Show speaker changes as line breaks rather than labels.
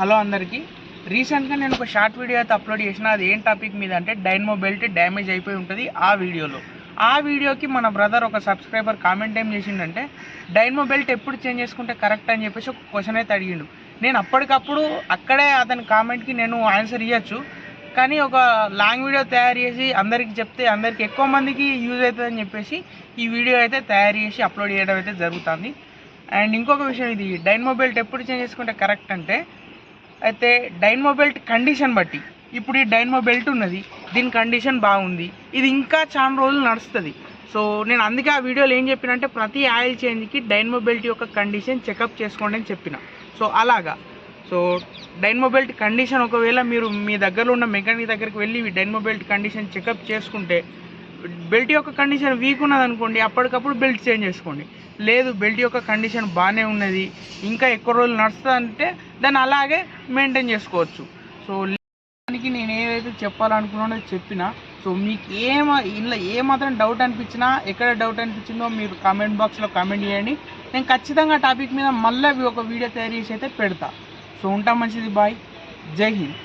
Hello అందరికీ. రీసెంట్గా నేను ఒక షార్ట్ వీడియో అయితే అప్లోడ్ చేసిన. అది ఏం టాపిక్ మీద అంటే డైనమో బెల్ట్ డ్యామేజ్ అయిపోయి ఉంటుంది ఆ వీడియోలో ఆ వీడియోకి మన బ్రదర్ ఒక సబ్స్క్రైబర్ కామెంట్ ఏం చేసిండంటే డైనమో బెల్ట్ ఎప్పుడు చేంజ్ చేసుకుంటే కరెక్ట్ అని చెప్పేసి ఒక క్వశ్చన్ అయితే అడిగిండు. నేను అప్పటికప్పుడు అక్కడే అతని కామెంట్కి నేను ఆన్సర్ ఇవ్వచ్చు కానీ ఒక లాంగ్ వీడియో తయారు చేసి అందరికి చెప్తే అందరికి ఎక్కువ మందికి యూజ్ అవుతుందని చెప్పేసి ఈ వీడియో అయితే తయారు చేసి అప్లోడ్ చేయడం అయితే జరుగుతుంది. అండ్ ఇంకొక విషయం ఇది. డైన్ బెల్ట్ ఎప్పుడు చేంజ్ చేసుకుంటే కరెక్ట్ అంటే అయితే డైనమో బెల్ట్ కండిషన్ బట్టి ఇప్పుడు ఈ డైనమో బెల్ట్ ఉన్నది దీని కండిషన్ బాగుంది. ఇది ఇంకా చాలా రోజులు నడుస్తుంది. సో నేను అందుకే ఆ వీడియోలో ఏం చెప్పినంటే ప్రతి ఆయిల్ చేంజ్కి డైనమో బెల్ట్ యొక్క కండిషన్ చెకప్ చేసుకోండి అని చెప్పిన. సో అలాగా. సో డైనమో బెల్ట్ కండిషన్ ఒకవేళ మీరు మీ దగ్గరలో ఉన్న మెకానిక్ దగ్గరికి వెళ్ళి ఈ డైనమో బెల్ట్ కండిషన్ చెకప్ చేసుకుంటే బెల్ట్ యొక్క కండిషన్ వీక్ ఉన్నది అనుకోండి అప్పటికప్పుడు బెల్ట్ చేంజ్ చేసుకోండి. లేదు బెల్ట్ యొక్క కండిషన్ బాగానే ఉన్నది ఇంకా ఎక్కువ రోజులు నడుస్తుంది అంటే దాన్ని అలాగే మెయింటైన్ చేసుకోవచ్చు. సో దానికి నేను ఏదైతే చెప్పాలనుకున్నానో చెప్పిన సో మీకు ఏమ ఇలా ఏ మాత్రం డౌట్ అనిపించినా ఎక్కడ డౌట్ అనిపించిందో మీరు కామెంట్ బాక్స్లో కామెంట్ చేయండి. నేను ఖచ్చితంగా టాపిక్ మీద మళ్ళీ ఒక వీడియో తయారు చేసి అయితే పెడతా. సో ఉంటా మంచిది బాయ్ జై హింద్.